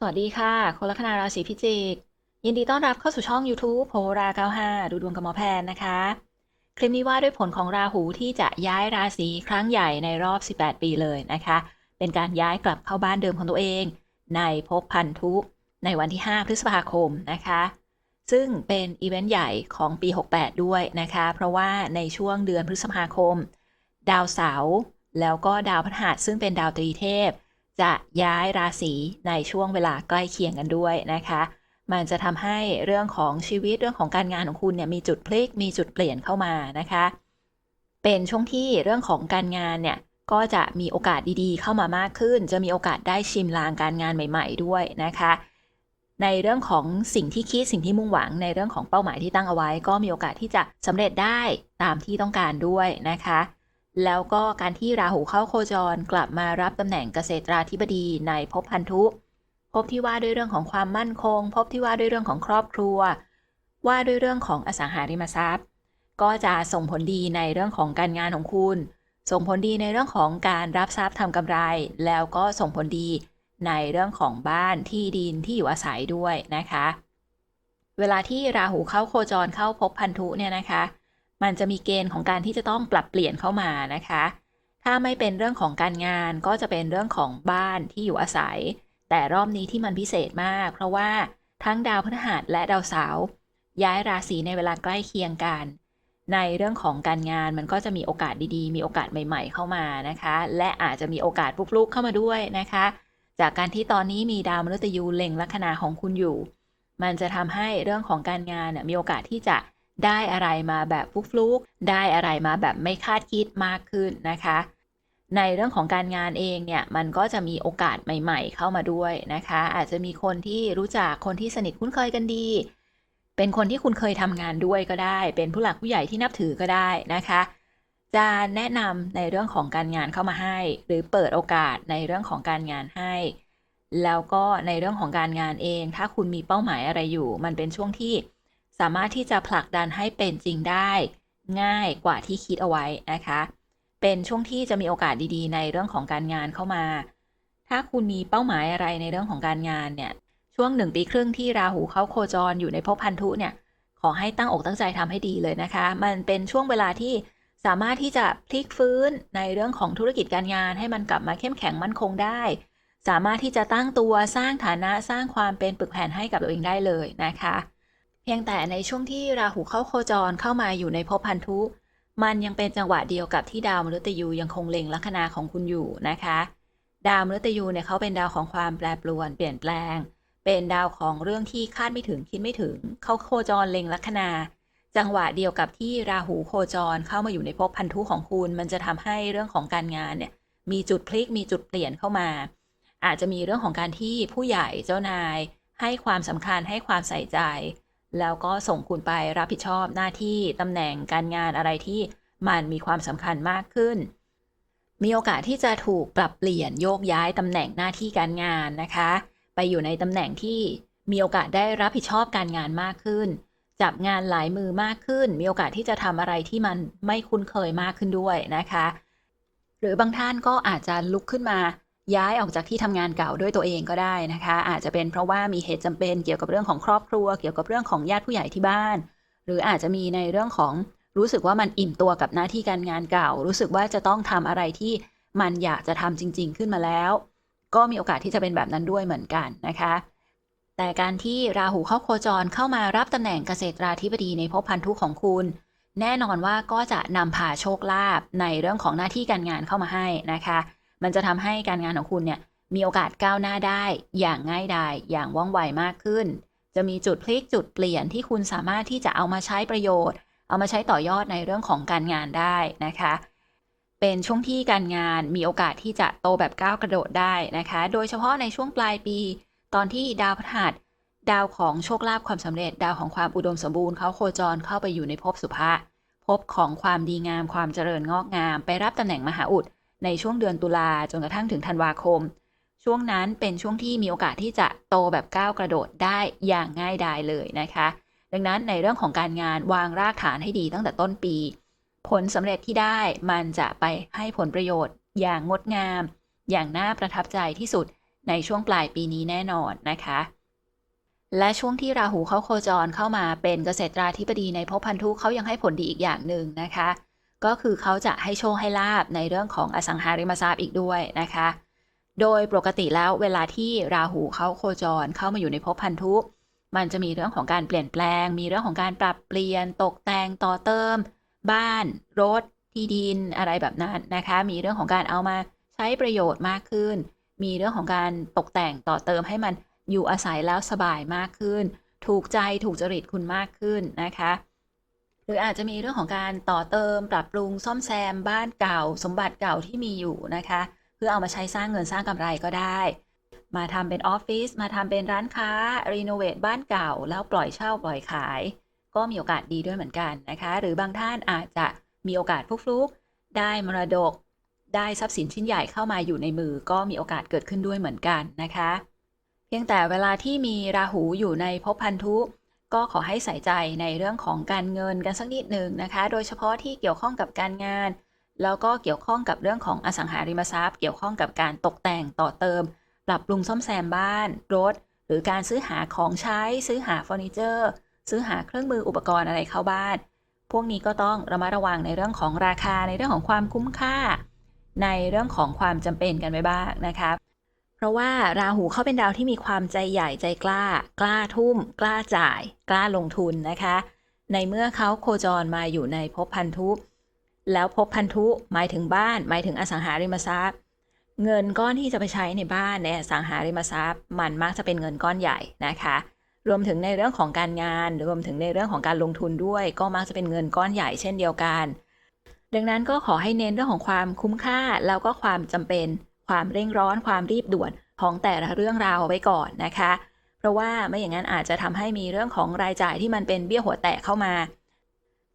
สวัสดีค่ะ คนลัคนาราศีพิจิก ยินดีต้อนรับเข้าสู่ช่อง YouTube โพรา95 ดูดวงกับหมอแพนนะคะ คลิปนี้ว่าด้วยผลของราหูที่จะย้ายราศีครั้งใหญ่ในรอบ 18 ปีเลยนะคะ เป็นการย้ายกลับเข้าบ้านเดิมของตัวเอง ในภพพันธุในวันที่ 5 พฤษภาคมนะคะ ซึ่งเป็นอีเวนต์ใหญ่ของปี 68 ด้วยนะคะ เพราะว่าในช่วงเดือนพฤษภาคม ดาวเสาร์แล้วก็ดาวพฤหัสซึ่งเป็นดาวตรีเทพ จะย้ายราศีในช่วงเวลาใกล้เคียงกันด้วยนะคะ มันจะทำให้เรื่องของชีวิตเรื่องของการงานของคุณเนี่ยมีจุดพลิกมีจุดเปลี่ยนเข้ามานะคะ เป็นช่วงที่เรื่องของการงานเนี่ยก็จะมีโอกาสดีๆ เข้ามามากขึ้น จะมีโอกาสได้ชิมลางการงานใหม่ ๆ ด้วยนะคะ ในเรื่องของสิ่งที่คิดสิ่งที่มุ่งหวังในเรื่องของเป้าหมายที่ตั้งเอาไว้ ก็มีโอกาสที่จะสำเร็จได้ตามที่ต้องการด้วยนะคะ แล้วก็การที่ราหูเข้าโคจรกลับมารับตำแหน่งเกษตราธิบดีในภพพันธุภพที่ว่าด้วยเรื่องของความมั่นคงภพที่ว่าด้วยเรื่องของครอบครัว ว่าด้วยเรื่องของอสังหาริมทรัพย์ ก็จะส่งผลดีในเรื่องของการงานของคุณ ส่งผลดีในเรื่องของการรับทรัพย์ทำกำไร แล้วก็ส่งผลดีในเรื่องของบ้านที่ดินที่อยู่อาศัยด้วยนะคะ เวลาที่ราหูเข้าโคจรเข้าภพพันธุเนี่ยนะคะ มันจะมีเกณฑ์ของการที่จะต้องปรับเปลี่ยนเข้ามานะคะ ถ้าไม่เป็นเรื่องของการงานก็จะเป็นเรื่องของบ้านที่อยู่อาศัย แต่รอบนี้ที่มันพิเศษมาก เพราะว่าทั้งดาวพฤหัสและดาวเสาร์ย้ายราศีในเวลาใกล้เคียงกัน ในเรื่องของการงานมันก็จะมีโอกาสดีๆ มีโอกาสใหม่ ๆ เข้ามานะคะ และอาจจะมีโอกาสฟลุกๆเข้ามาด้วยนะคะ จากการที่ตอนนี้มีดาวมฤตยูเล็งลัคนาของคุณอยู่ มันจะทำให้เรื่องของการงานมีโอกาสที่จะ ได้อะไรมาแบบฟลุกๆได้อะไรมาแบบไม่คาดคิดมากขึ้นนะคะ ในเรื่องของการงานเองเนี่ยมันก็จะมีโอกาสใหม่ๆ เข้ามาด้วยนะคะ อาจจะมีคนที่รู้จักคนที่สนิทคุ้นเคยกันดี เป็นคนที่คุณเคยทำงานด้วยก็ได้ เป็นผู้หลักผู้ใหญ่ที่นับถือก็ได้นะคะจะแนะนำในเรื่องของการงานเข้ามาให้ หรือเปิดโอกาสในเรื่องของการงานให้ แล้วก็ในเรื่องของการงานเอง ถ้าคุณมีเป้าหมายอะไรอยู่ มันเป็นช่วงที่ สามารถที่จะผลักดันให้เป็นจริงได้ง่ายกว่าที่คิดเอาไว้นะคะ เป็นช่วงที่จะมีโอกาสดีๆ ในเรื่องของการงานเข้ามา ถ้าคุณมีเป้าหมายอะไรในเรื่องของการงานเนี่ย ช่วงหนึ่งปีครึ่งที่ราหูเข้าโคจรอยู่ในภพพันธุเนี่ย ขอให้ตั้งอกตั้งใจทำให้ดีเลยนะคะ มันเป็นช่วงเวลาที่สามารถที่จะพลิกฟื้นในเรื่องของธุรกิจการงานให้มันกลับมาเข้มแข็งมั่นคงได้ สามารถที่จะตั้งตัวสร้างฐานะสร้างความเป็นปึกแผ่นให้กับตัวเองได้เลยนะคะ พียงแต่ในช่วงที่ราหูเข้าโคจรเข้ามาอยู่ในภพพันธุ มันยังเป็นจังหวะเดียวกับที่ดาวมฤตยูยังคงเล็งลัคนาของคุณอยู่นะคะ ดาวมฤตยูเนี่ยเขาเป็นดาวของความแปรปรวนเปลี่ยนแปลง เป็นดาวของเรื่องที่คาดไม่ถึงคิดไม่ถึง เขาโคจรเล็งลัคนา จังหวะเดียวกับที่ราหูโคจรเข้ามาอยู่ในภพพันธุของคุณ มันจะทำให้เรื่องของการงานเนี่ยมีจุดพลิกมีจุดเปลี่ยนเข้ามา อาจจะมีเรื่องของการที่ผู้ใหญ่เจ้านาย ให้ความสำคัญให้ความใส่ใจ แล้วก็ส่งคุณไปรับผิดชอบหน้าที่ตำแหน่งการงานอะไรที่มันมีความสำคัญมากขึ้น มีโอกาสที่จะถูกปรับเปลี่ยนโยกย้ายตำแหน่งหน้าที่การงานนะคะ ไปอยู่ในตำแหน่งที่มีโอกาสได้รับผิดชอบการงานมากขึ้น จับงานหลายมือมากขึ้น มีโอกาสที่จะทำอะไรที่มันไม่คุ้นเคยมากขึ้นด้วยนะคะ หรือบางท่านก็อาจจะลุกขึ้นมา ย้ายออกจากที่ทำงานเก่าด้วยตัวเองก็ได้นะคะ อาจจะเป็นเพราะว่ามีเหตุจำเป็นเกี่ยวกับเรื่องของครอบครัว เกี่ยวกับเรื่องของญาติผู้ใหญ่ที่บ้าน หรืออาจจะมีในเรื่องของรู้สึกว่ามันอิ่มตัวกับหน้าที่การงานเก่า รู้สึกว่าจะต้องทำอะไรที่มันอยากจะทำจริง ๆ ขึ้นมาแล้ว ก็มีโอกาสที่จะเป็นแบบนั้นด้วยเหมือนกันนะคะ แต่การที่ราหูเข้าโคจรเข้ามารับตำแหน่งเกษตราธิบดีในภพพันธุของคุณ แน่นอนว่าก็จะนำพาโชคลาภในเรื่องของหน้าที่การงานเข้ามาให้นะคะ มันจะทำให้การงานของคุณเนี่ยมีโอกาสก้าวหน้าได้ อย่างง่ายดายอย่างว่องไวมากขึ้น จะมีจุดพลิกจุดเปลี่ยนที่คุณสามารถที่จะเอามาใช้ประโยชน์ เอามาใช้ต่อยอดในเรื่องของการงานได้นะคะ เป็นช่วงที่การงานมีโอกาสที่จะโตแบบก้าวกระโดดได้นะคะ โดยเฉพาะในช่วงปลายปี ตอนที่ดาวพฤหัสดาวของโชคลาภความสำเร็จ ดาวของความอุดมสมบูรณ์เขาโคจรเข้าไปอยู่ในภพสุภะภพของความดีงามความเจริญงอกงาม ไปรับตำแหน่งมหาอุด ในช่วงเดือนตุลาจนกระทั่งถึงธันวาคม ช่วงนั้นเป็นช่วงที่มีโอกาสที่จะโตแบบก้าวกระโดดได้อย่างง่ายดายเลยนะคะ ดังนั้นในเรื่องของการงานวางรากฐานให้ดีตั้งแต่ต้นปี ผลสำเร็จที่ได้มันจะไปให้ผลประโยชน์ อย่างงดงาม อย่างน่าประทับใจที่สุดในช่วงปลายปีนี้แน่นอนนะคะ และช่วงที่ราหูเข้าโคจรเข้ามาเป็นเกษตราธิบดีในภพพันธุเขายังให้ผลดีอีกอย่างหนึ่งนะคะ ก็คือเขาจะให้โชคให้ลาบในเรื่องของอสังหาริมทรัพย์อีกด้วยนะคะ โดยปกติแล้วเวลาที่ราหูเขาโคจรเข้ามาอยู่ในภพพันธุ มันจะมีเรื่องของการเปลี่ยนแปลง มีเรื่องของการปรับเปลี่ยนตกแต่งต่อเติม บ้าน รถ ที่ดินอะไรแบบนั้นนะคะ มีเรื่องของการเอามาใช้ประโยชน์มากขึ้น มีเรื่องของการตกแต่งต่อเติมให้มันอยู่อาศัยแล้วสบายมากขึ้น ถูกใจถูกจริตคุณมากขึ้นนะคะ หรืออาจจะมีเรื่องของการต่อเติมปรับปรุงซ่อมแซมบ้านเก่า สมบัติเก่าที่มีอยู่นะคะ เพื่อเอามาใช้สร้างเงินสร้างกำไรก็ได้ มาทำเป็นออฟฟิศมาทำเป็นร้านค้ารีโนเวทบ้านเก่า แล้วปล่อยเช่าปล่อยขาย ก็มีโอกาสดีด้วยเหมือนกันนะคะ หรือบางท่านอาจจะมีโอกาสฟลุกๆได้มรดก ได้ทรัพย์สินชิ้นใหญ่เข้ามาอยู่ในมือ ก็มีโอกาสเกิดขึ้นด้วยเหมือนกันนะคะ เพียงแต่เวลาที่มีราหูอยู่ในภพพันธุ ก็ขอให้ใส่ใจในเรื่องของการเงินกันสักนิดหนึ่งนะคะ โดยเฉพาะที่เกี่ยวข้องกับการงาน แล้วก็เกี่ยวข้องกับเรื่องของอสังหาริมทรัพย์ เกี่ยวข้องกับการตกแต่งต่อเติม ปรับปรุงซ่อมแซมบ้าน รถ หรือการซื้อหาของใช้ ซื้อหาเฟอร์นิเจอร์ ซื้อหาเครื่องมืออุปกรณ์อะไรเข้าบ้าน พวกนี้ก็ต้องระมัดระวังในเรื่องของราคา ในเรื่องของความคุ้มค่า ในเรื่องของความจำเป็นกันไว้บ้างนะคะ เพราะว่าราหูเขาเป็นดาวที่มีความใจใหญ่ใจกล้า กล้าทุ่ม กล้าจ่าย กล้าลงทุนนะคะ ในเมื่อเขาโคจรมาอยู่ในภพพันธุ แล้วภพพันธุหมายถึงบ้าน หมายถึงอสังหาริมทรัพย์ เงินก้อนที่จะไปใช้ในบ้านในอสังหาริมทรัพย์ มันมักจะเป็นเงินก้อนใหญ่นะคะรวมถึงในเรื่องของการงาน รวมถึงในเรื่องของการลงทุนด้วย ก็มักจะเป็นเงินก้อนใหญ่เช่นเดียวกัน ดังนั้นก็ขอให้เน้นเรื่องของความคุ้มค่าแล้วก็ความจำเป็น ความเร่งร้อนความรีบด่วนของแต่ละเรื่องราวไว้ก่อนนะคะ เพราะว่าไม่อย่างนั้นอาจจะทำให้มีเรื่องของรายจ่ายที่มันเป็นเบี้ยหัวแตกเข้ามา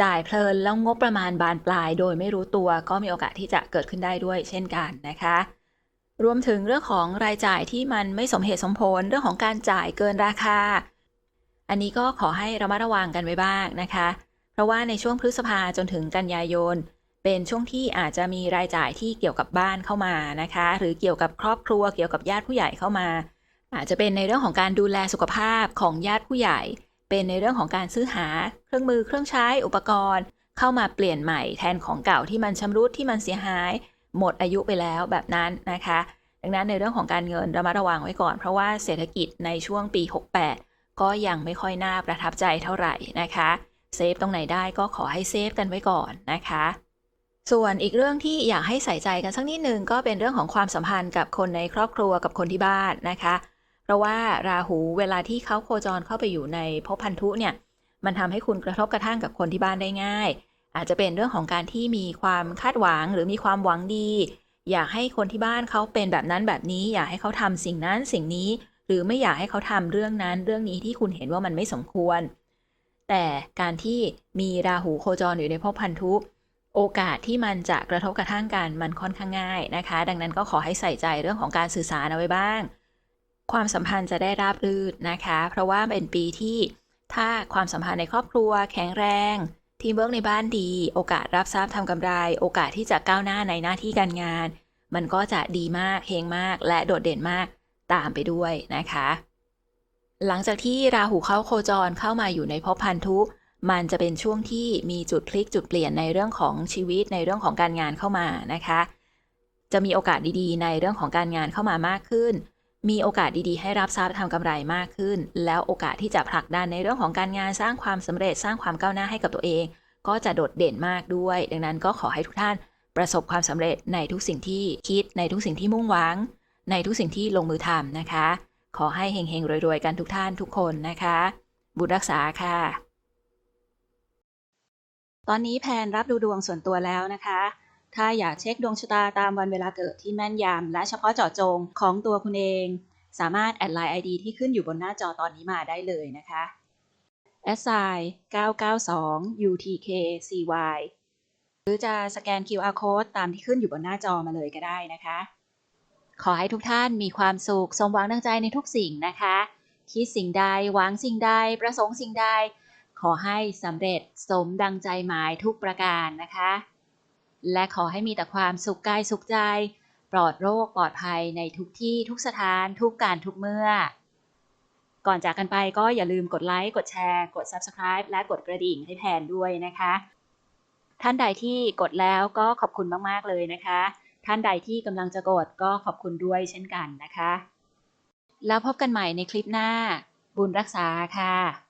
จ่ายเพลินแล้วงบประมาณบานปลาย โดยไม่รู้ตัวก็มีโอกาสที่จะเกิดขึ้นได้ด้วยเช่นกันนะคะ รวมถึงเรื่องของรายจ่ายที่มันไม่สมเหตุสมผลเรื่องของการจ่ายเกินราคา อันนี้ก็ขอให้ระมัดระวังกันไว้บ้างนะคะ เพราะว่าในช่วงพฤษภาจนถึงกันยายน เป็นช่วงที่อาจจะมีรายจ่ายที่เกี่ยวกับบ้านเข้ามานะคะ หรือเกี่ยวกับครอบครัวเกี่ยวกับญาติผู้ใหญ่เข้ามา อาจจะเป็นในเรื่องของการดูแลสุขภาพของญาติผู้ใหญ่ เป็นในเรื่องของการซื้อหาเครื่องมือเครื่องใช้อุปกรณ์ เข้ามาเปลี่ยนใหม่แทนของเก่าที่มันชำรุดที่มันเสียหาย หมดอายุไปแล้วแบบนั้นนะคะ ดังนั้นในเรื่องของการเงินระมัดระวังไว้ก่อน เพราะว่าเศรษฐกิจในช่วงปี 68 ก็ยังไม่ค่อยน่าประทับใจเท่าไหร่นะคะเซฟตรงไหนได้ก็ขอให้เซฟกันไว้ก่อนนะคะ ส่วนอีกเรื่องที่อยากให้ใส่ใจกันสักนิดนึงก็เป็นเรื่องของความสัมพันธ์กับคนในครอบครัวกับคนที่บ้านนะคะ เพราะว่าราหูเวลาที่เขาโคจรเข้าไปอยู่ในภพพันธุเนี่ย มันทำให้คุณกระทบกระทั่งกับคนที่บ้านได้ง่าย อาจจะเป็นเรื่องของการที่มีความคาดหวังหรือมีความหวังดี อยากให้คนที่บ้านเขาเป็นแบบนั้นแบบนี้ อยากให้เขาทำสิ่งนั้นสิ่งนี้ หรือไม่อยากให้เขาทำเรื่องนั้นเรื่องนี้ที่คุณเห็นว่ามันไม่สมควร แต่การที่มีราหูโคจรอยู่ในภพพันธุ โอกาสที่มันจะกระทบกระทั่งกันมันค่อนข้างง่ายนะคะ ดังนั้นก็ขอให้ใส่ใจเรื่องของการสื่อสารเอาไว้บ้าง ความสัมพันธ์จะได้ราบรื่นนะคะ เพราะว่าเป็นปีที่ถ้าความสัมพันธ์ในครอบครัว แข็งแรง ทีมเวิร์กในบ้านดี โอกาสรับทรัพย์ทำกำไร โอกาสที่จะก้าวหน้าในหน้าที่การงาน มันก็จะดีมากเฮงมาก และโดดเด่นมากตามไปด้วยนะคะ หลังจากที่ราหูเข้าโคจรเข้ามาอยู่ในภพพันธุ มันจะเป็นช่วงที่มีจุดพลิกจุดเปลี่ยนในเรื่องของชีวิตในเรื่องของการงานเข้ามานะคะ จะมีโอกาสดีๆ ในเรื่องของการงานเข้ามามากขึ้น มีโอกาสดีๆ ให้รับทรัพย์ทำกำไรมากขึ้น แล้วโอกาสที่จะผลักดันในเรื่องของการงานสร้างความสำเร็จสร้างความก้าวหน้าให้กับตัวเอง ก็จะโดดเด่นมากด้วย ดังนั้นก็ขอให้ทุกท่านประสบความสำเร็จในทุกสิ่งที่คิดในทุกสิ่งที่มุ่งหวัง ในทุกสิ่งที่ลงมือทำนะคะ ขอให้เฮงๆรวยๆกันทุกท่านทุกคนนะคะ บุญรักษาค่ะ ตอนนี้แพนรับดูดวงส่วนตัวแล้วนะคะ ถ้าอยากเช็คดวงชะตาตามวันเวลาเกิดที่แม่นยำและเฉพาะเจาะจงของตัวคุณเอง สามารถแอดไลน์ ID ที่ขึ้นอยู่บนหน้าจอตอนนี้มาได้เลยนะคะ s i 992 UTKCY หรือจะสแกน QR code ตามที่ขึ้นอยู่บนหน้าจอมาเลยก็ได้นะคะ ขอให้ทุกท่านมีความสุข สมหวังดังใจในทุกสิ่งนะคะ คิดสิ่งใด หวังสิ่งใด ประสงค์สิ่งใด ขอให้สำเร็จสมดังใจหมายทุกประการนะคะ และขอให้มีแต่ความสุขกายสุขใจ ปลอดโรคปลอดภัยในทุกที่ทุกสถานทุกการทุกเมื่อ ก่อนจากกันไปก็อย่าลืมกดไลค์กดแชร์ กด Subscribe และกดกระดิ่งให้แพนด้วยนะคะ ท่านใดที่กดแล้วก็ขอบคุณมาก ๆ เลยนะคะ ท่านใดที่กำลังจะกดก็ขอบคุณด้วยเช่นกันนะคะ แล้วพบกันใหม่ในคลิปหน้า บุญรักษาค่ะ